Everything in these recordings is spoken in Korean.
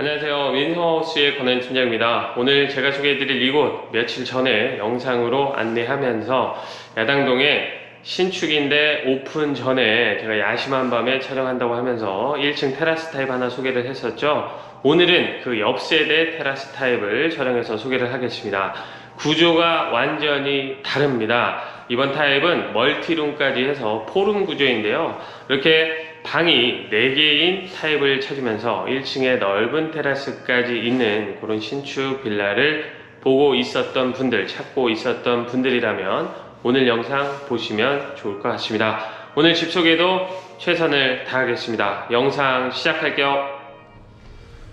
안녕하세요. 윈성하우스의 권한 팀장입니다. 오늘 제가 소개해드릴 이곳 며칠 전에 영상으로 안내하면서 야당동에 신축인데 오픈 전에 제가 야심한 밤에 촬영한다고 하면서 1층 테라스 타입 하나 소개를 했었죠. 오늘은 그 옆세대 테라스 타입을 촬영해서 소개를 하겠습니다. 구조가 완전히 다릅니다. 이번 타입은 멀티룸까지 해서 포룸 구조인데요. 이렇게 방이 4개인 타입을 찾으면서 1층에 넓은 테라스까지 있는 그런 신축 빌라를 보고 있었던 분들, 찾고 있었던 분들이라면 오늘 영상 보시면 좋을 것 같습니다. 오늘 집 소개도 최선을 다하겠습니다. 영상 시작할게요.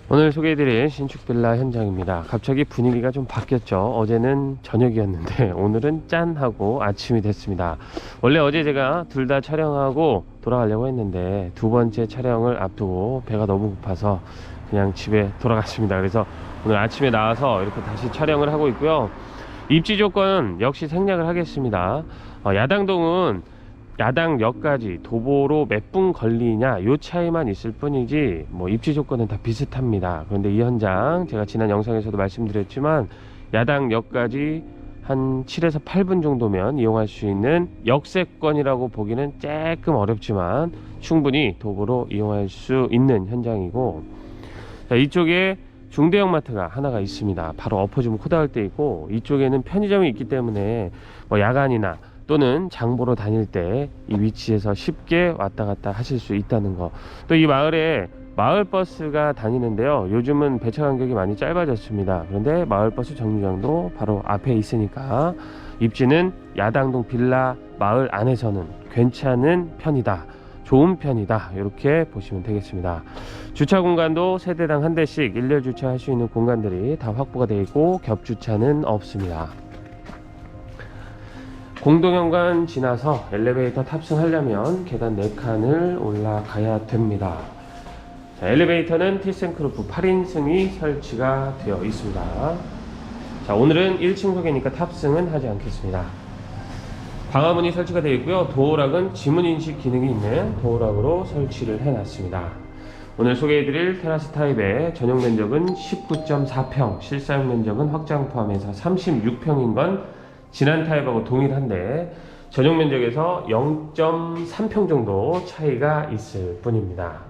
오늘 소개해드릴 신축 빌라 현장입니다. 갑자기 분위기가 좀 바뀌었죠. 어제는 저녁이었는데 오늘은 짠 하고 아침이 됐습니다. 원래 어제 제가 둘 다 촬영하고 돌아가려고 했는데 두 번째 촬영을 앞두고 배가 너무 고파서 그냥 집에 돌아갔습니다. 그래서 오늘 아침에 나와서 이렇게 다시 촬영을 하고 있고요. 입지 조건 역시 생략을 하겠습니다. 어, 야당동은 야당역까지 도보로 몇 분 걸리냐 요 차이만 있을 뿐이지 뭐 입지 조건은 다 비슷합니다. 그런데 이 현장 제가 지난 영상에서도 말씀드렸지만 야당역까지 한 7에서 8분 정도면 이용할 수 있는 역세권이라고 보기는 조금 어렵지만 충분히 도보로 이용할 수 있는 현장이고 자, 이쪽에 중대형 마트가 하나가 있습니다. 바로 엎어지면 코다할 때 있고 이쪽에는 편의점이 있기 때문에 뭐 야간이나 또는 장보러 다닐 때 이 위치에서 쉽게 왔다 갔다 하실 수 있다는 거. 또 이 마을에 마을 버스가 다니는데요. 요즘은 배차 간격이 많이 짧아졌습니다. 그런데 마을 버스 정류장도 바로 앞에 있으니까 입지는 야당동 빌라 마을 안에서는 괜찮은 편이다. 좋은 편이다. 이렇게 보시면 되겠습니다. 주차 공간도 세대당 한 대씩 일렬 주차할 수 있는 공간들이 다 확보가 되어 있고 겹 주차는 없습니다. 공동현관 지나서 엘리베이터 탑승하려면 계단 4칸을 올라가야 됩니다. 자, 엘리베이터는 티센크루프 8인승이 설치가 되어 있습니다. 자, 오늘은 1층 소개니까 탑승은 하지 않겠습니다. 방화문이 설치가 되어 있고요. 도어락은 지문 인식 기능이 있는 도어락으로 설치를 해놨습니다. 오늘 소개해드릴 테라스 타입의 전용 면적은 19.4평, 실사용 면적은 확장 포함해서 36평인 건 지난 타입하고 동일한데 전용 면적에서 0.3평 정도 차이가 있을 뿐입니다.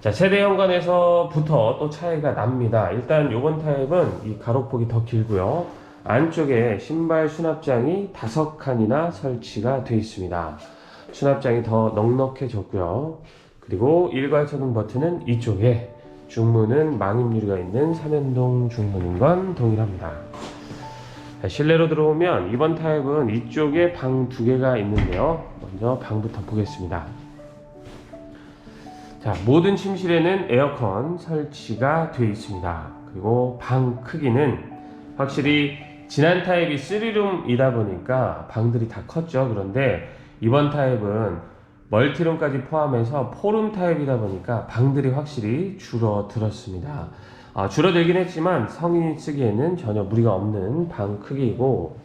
자, 세대 현관에서부터 또 차이가 납니다. 일단 이번 타입은 이 가로폭이 더 길고요. 안쪽에 신발 수납장이 다섯 칸이나 설치가 되어 있습니다. 수납장이 더 넉넉해졌고요. 그리고 일괄소등 버튼은 이쪽에 중문은 망임유리가 있는 삼연동 중문인 건 동일합니다. 자, 실내로 들어오면 이번 타입은 이쪽에 방 두 개가 있는데요. 먼저 방부터 보겠습니다. 자, 모든 침실에는 에어컨 설치가 되어 있습니다. 그리고 방 크기는 확실히 지난 타입이 3룸이다 보니까 방들이 다 컸죠. 그런데 이번 타입은 멀티룸까지 포함해서 포룸 타입이다 보니까 방들이 확실히 줄어들었습니다. 아, 줄어들긴 했지만 성인이 쓰기에는 전혀 무리가 없는 방 크기이고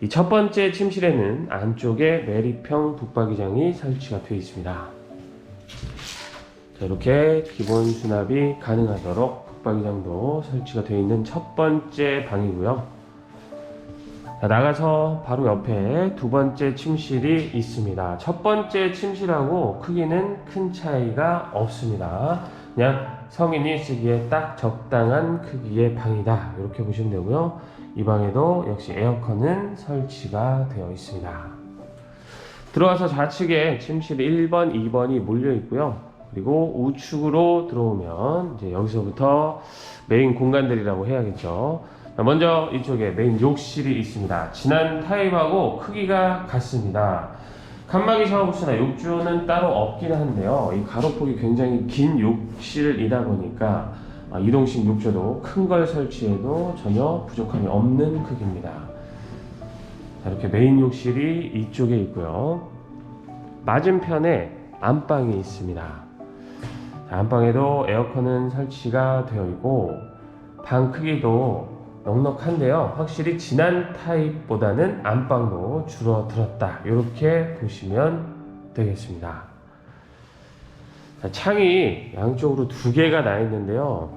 이 첫 번째 침실에는 안쪽에 메리평 북박이장이 설치가 되어 있습니다. 자, 이렇게 기본 수납이 가능하도록 북박이장도 설치가 되어 있는 첫 번째 방이고요. 자, 나가서 바로 옆에 두 번째 침실이 있습니다. 첫 번째 침실하고 크기는 큰 차이가 없습니다. 그냥 성인이 쓰기에 딱 적당한 크기의 방이다. 이렇게 보시면 되고요. 이 방에도 역시 에어컨은 설치가 되어 있습니다. 들어와서 좌측에 침실 1번, 2번이 몰려 있고요. 그리고 우측으로 들어오면 이제 여기서부터 메인 공간들이라고 해야겠죠. 먼저 이쪽에 메인 욕실이 있습니다. 지난 타입하고 크기가 같습니다. 칸막이 샤워부스나 욕조는 따로 없긴 한데요. 이 가로폭이 굉장히 긴 욕실이다 보니까 아, 이동식 욕조도 큰 걸 설치해도 전혀 부족함이 없는 크기입니다. 자, 이렇게 메인 욕실이 이쪽에 있고요. 맞은편에 안방이 있습니다. 자, 안방에도 에어컨은 설치가 되어 있고 방 크기도 넉넉한데요. 확실히 지난 타입보다는 안방도 줄어들었다. 이렇게 보시면 되겠습니다. 자, 창이 양쪽으로 두 개가 나 있는데요.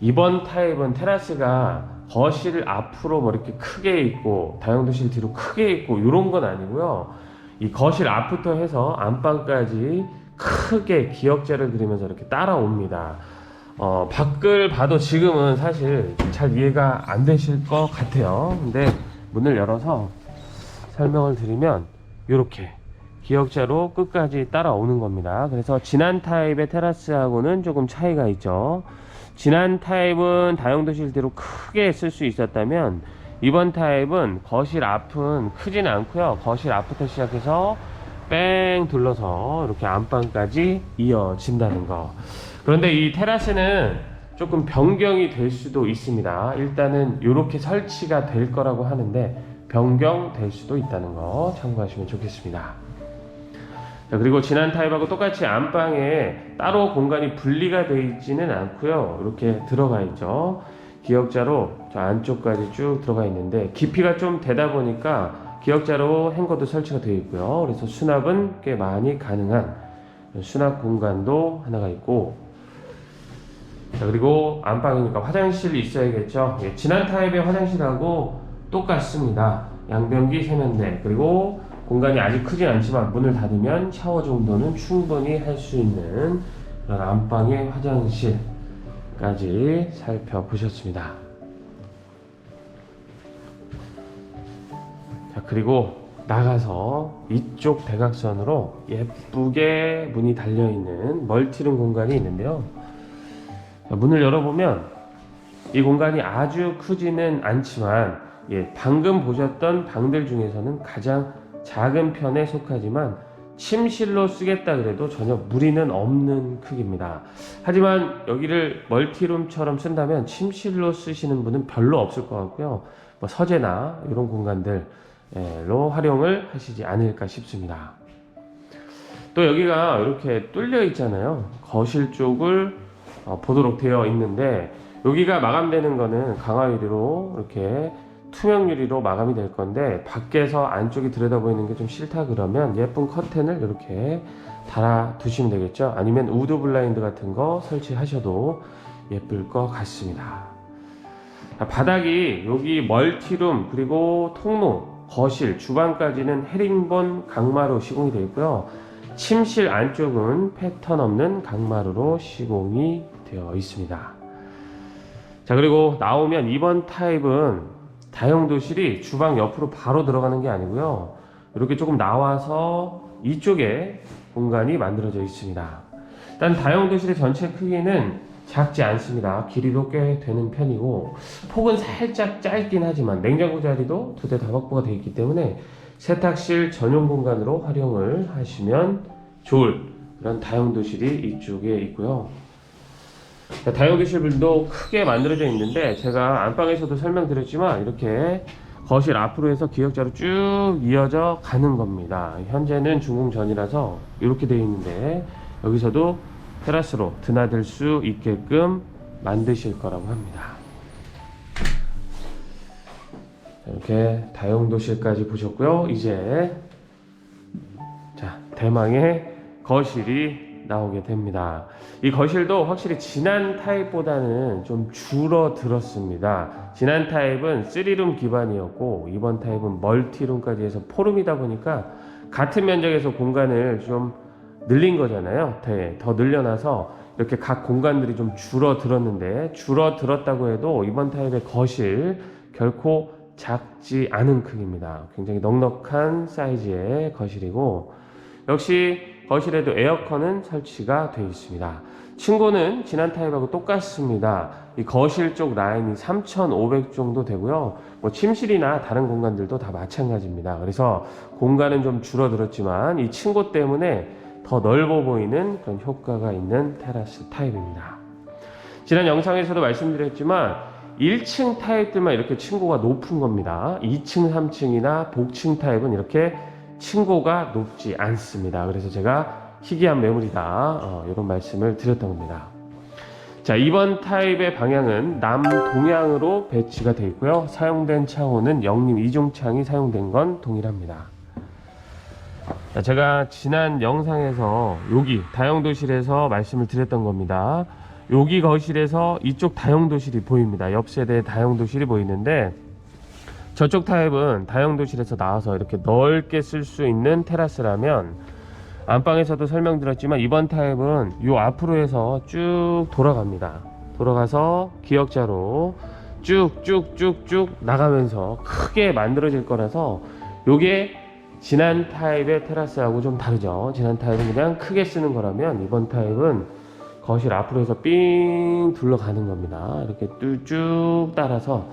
이번 타입은 테라스가 거실 앞으로 뭐 이렇게 크게 있고 다용도실 뒤로 크게 있고 이런 건 아니고요. 이 거실 앞부터 해서 안방까지 크게 기역자를 그리면서 이렇게 따라옵니다. 어, 밖을 봐도 지금은 사실 잘 이해가 안 되실 것 같아요. 근데 문을 열어서 설명을 드리면 이렇게 기역자로 끝까지 따라오는 겁니다. 그래서 지난 타입의 테라스하고는 조금 차이가 있죠. 지난 타입은 다용도실대로 크게 쓸 수 있었다면 이번 타입은 거실 앞은 크진 않고요. 거실 앞부터 시작해서 뺑 둘러서 이렇게 안방까지 이어진다는 거. 그런데 이 테라스는 조금 변경이 될 수도 있습니다. 일단은 이렇게 설치가 될 거라고 하는데 변경될 수도 있다는 거 참고하시면 좋겠습니다. 자, 그리고 지난 타입하고 똑같이 안방에 따로 공간이 분리가 되어 있지는 않고요. 이렇게 들어가 있죠. 기역자로 저 안쪽까지 쭉 들어가 있는데 깊이가 좀 되다 보니까 기역자로 행거도 설치가 되어 있고요. 그래서 수납은 꽤 많이 가능한 수납 공간도 하나가 있고 자, 그리고 안방이니까 화장실이 있어야겠죠. 예, 지난 타입의 화장실하고 똑같습니다. 양변기 세면대 그리고 공간이 아직 크진 않지만 문을 닫으면 샤워 정도는 충분히 할 수 있는 그런 안방의 화장실까지 살펴보셨습니다. 자 그리고 나가서 이쪽 대각선으로 예쁘게 문이 달려 있는 멀티룸 공간이 있는데요. 자, 문을 열어보면 이 공간이 아주 크지는 않지만 예, 방금 보셨던 방들 중에서는 가장 작은 편에 속하지만 침실로 쓰겠다 그래도 전혀 무리는 없는 크기입니다. 하지만 여기를 멀티룸처럼 쓴다면 침실로 쓰시는 분은 별로 없을 것 같고요. 뭐 서재나 이런 공간들로 활용을 하시지 않을까 싶습니다. 또 여기가 이렇게 뚫려 있잖아요. 거실 쪽을 어, 보도록 되어 있는데 여기가 마감되는 거는 강화 유리로 이렇게 투명 유리로 마감이 될 건데 밖에서 안쪽이 들여다 보이는 게 좀 싫다 그러면 예쁜 커튼을 이렇게 달아 두시면 되겠죠? 아니면 우드 블라인드 같은 거 설치하셔도 예쁠 것 같습니다. 자, 바닥이 여기 멀티룸 그리고 통로 거실 주방까지는 헤링본 강마루 시공이 되어 있고요 침실 안쪽은 패턴 없는 강마루로 시공이 되어 있습니다 자 그리고 나오면 이번 타입은 다용도실이 주방 옆으로 바로 들어가는 게 아니고요. 이렇게 조금 나와서 이쪽에 공간이 만들어져 있습니다. 일단 다용도실의 전체 크기는 작지 않습니다. 길이도 꽤 되는 편이고 폭은 살짝 짧긴 하지만 냉장고 자리도 두 대 다 확보가 되어 있기 때문에 세탁실 전용 공간으로 활용을 하시면 좋을 그런 다용도실이 이쪽에 있고요. 자, 다용도실도 크게 만들어져 있는데 제가 안방에서도 설명드렸지만 이렇게 거실 앞으로 해서 기역자로 쭉 이어져 가는 겁니다. 현재는 준공 전이라서 이렇게 되어 있는데 여기서도 테라스로 드나들 수 있게끔 만드실 거라고 합니다. 이렇게 다용도실까지 보셨고요. 이제 자 대망의 거실이 나오게 됩니다. 이 거실도 확실히 지난 타입보다는 좀 줄어들었습니다. 지난 타입은 3룸 기반이었고 이번 타입은 멀티룸까지 해서 포룸이다 보니까 같은 면적에서 공간을 좀 늘린 거잖아요. 네, 더 늘려놔서 이렇게 각 공간들이 좀 줄어들었는데 줄어들었다고 해도 이번 타입의 거실 결코 작지 않은 크기입니다. 굉장히 넉넉한 사이즈의 거실이고 역시 거실에도 에어컨은 설치가 되어 있습니다. 층고는 지난 타입하고 똑같습니다. 이 거실 쪽 라인이 3,500 정도 되고요. 뭐 침실이나 다른 공간들도 다 마찬가지입니다. 그래서 공간은 좀 줄어들었지만 이 층고 때문에 더 넓어 보이는 그런 효과가 있는 테라스 타입입니다. 지난 영상에서도 말씀드렸지만 1층 타입들만 이렇게 층고가 높은 겁니다. 2층, 3층이나 복층 타입은 이렇게 층고가 높지 않습니다. 그래서 제가 희귀한 매물이다 어, 이런 말씀을 드렸던 겁니다. 자 이번 타입의 방향은 남동향으로 배치가 되어 있고요. 사용된 창호는 영림 이중창이 사용된 건 동일합니다. 자, 제가 지난 영상에서 여기 다용도실에서 말씀을 드렸던 겁니다. 여기 거실에서 이쪽 다용도실이 보입니다. 옆 세대 다용도실이 보이는데 저쪽 타입은 다용도실에서 나와서 이렇게 넓게 쓸 수 있는 테라스라면 안방에서도 설명드렸지만 이번 타입은 요 앞으로 해서 쭉 돌아갑니다. 돌아가서 기역자로 쭉쭉쭉쭉 나가면서 크게 만들어질 거라서 요게 지난 타입의 테라스하고 좀 다르죠. 지난 타입은 그냥 크게 쓰는 거라면 이번 타입은 거실 앞으로 해서 삥 둘러가는 겁니다. 이렇게 쭉 따라서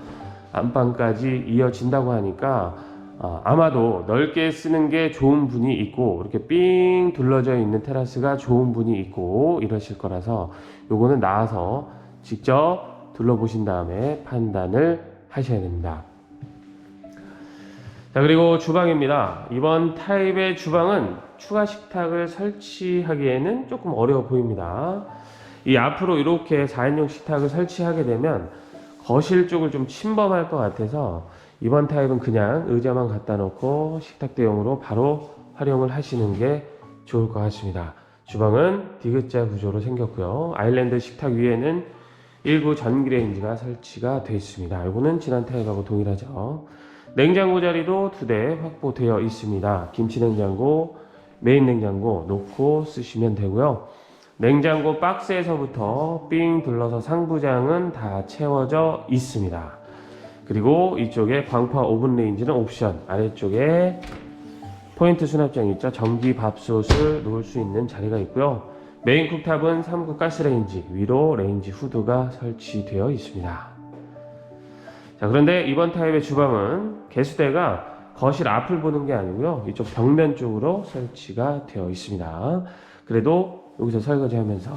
안방까지 이어진다고 하니까 아, 아마도 넓게 쓰는 게 좋은 분이 있고 이렇게 삥 둘러져 있는 테라스가 좋은 분이 있고 이러실 거라서 요거는 나와서 직접 둘러보신 다음에 판단을 하셔야 됩니다. 자 그리고 주방입니다. 이번 타입의 주방은 추가 식탁을 설치하기에는 조금 어려워 보입니다. 이 앞으로 이렇게 4인용 식탁을 설치하게 되면 거실 쪽을 좀 침범할 것 같아서 이번 타입은 그냥 의자만 갖다 놓고 식탁 대용으로 바로 활용을 하시는 게 좋을 것 같습니다. 주방은 디귿자 구조로 생겼고요. 아일랜드 식탁 위에는 일부 전기레인지가 설치가 되어 있습니다. 이거는 지난 타입하고 동일하죠. 냉장고 자리도 두 대 확보되어 있습니다. 김치 냉장고, 메인 냉장고 놓고 쓰시면 되고요. 냉장고 박스에서부터 삥 둘러서 상부장은 다 채워져 있습니다. 그리고 이쪽에 광파 오븐 레인지는 옵션 아래쪽에 포인트 수납장 있죠. 전기 밥솥을 놓을 수 있는 자리가 있고요. 메인 쿡탑은 3구 가스레인지 위로 레인지 후드가 설치되어 있습니다. 자 그런데 이번 타입의 주방은 개수대가 거실 앞을 보는 게 아니고요. 이쪽 벽면 쪽으로 설치가 되어 있습니다. 그래도 여기서 설거지 하면서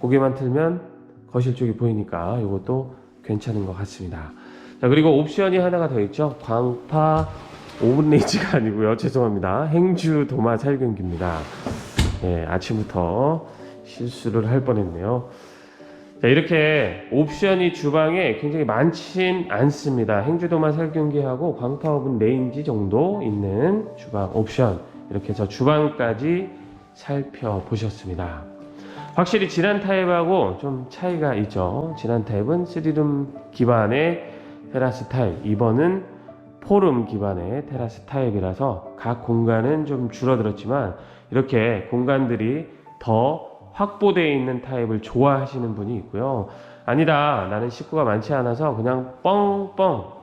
고개만 틀면 거실 쪽이 보이니까 이것도 괜찮은 것 같습니다. 자 그리고 옵션이 하나가 더 있죠. 광파 오븐 레인지가 아니고요. 죄송합니다. 행주 도마 살균기입니다. 예, 아침부터 실수를 할 뻔했네요. 자 이렇게 옵션이 주방에 굉장히 많진 않습니다. 행주 도마 살균기하고 광파 오븐 레인지 정도 있는 주방 옵션. 이렇게 해서 주방까지 살펴보셨습니다. 확실히 지난 타입하고 좀 차이가 있죠. 지난 타입은 3룸 기반의 테라스 타입 이번은 포름 기반의 테라스 타입이라서 각 공간은 좀 줄어들었지만 이렇게 공간들이 더 확보되어 있는 타입을 좋아하시는 분이 있고요. 아니다 나는 식구가 많지 않아서 그냥 뻥뻥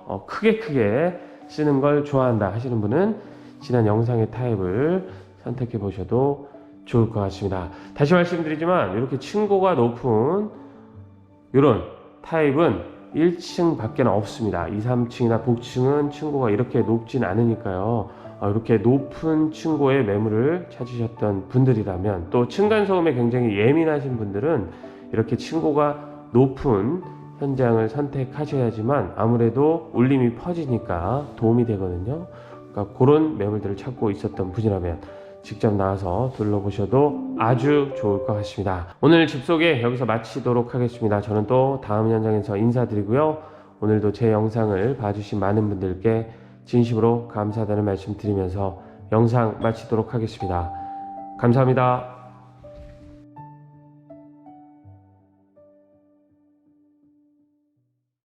어, 크게 크게 쓰는 걸 좋아한다 하시는 분은 지난 영상의 타입을 선택해 보셔도 좋을 것 같습니다 다시 말씀드리지만 이렇게 층고가 높은 이런 타입은 1층 밖에는 없습니다. 2, 3층이나 복층은 층고가 이렇게 높진 않으니까요. 어, 이렇게 높은 층고의 매물을 찾으셨던 분들이라면 또 층간소음에 굉장히 예민하신 분들은 이렇게 층고가 높은 현장을 선택하셔야지만 아무래도 울림이 퍼지니까 도움이 되거든요. 그러니까 그런 매물들을 찾고 있었던 분이라면 직접 나와서 둘러보셔도 아주 좋을 것 같습니다. 오늘 집 소개 여기서 마치도록 하겠습니다. 저는 또 다음 현장에서 인사드리고요. 오늘도 제 영상을 봐주신 많은 분들께 진심으로 감사하다는 말씀 드리면서 영상 마치도록 하겠습니다. 감사합니다.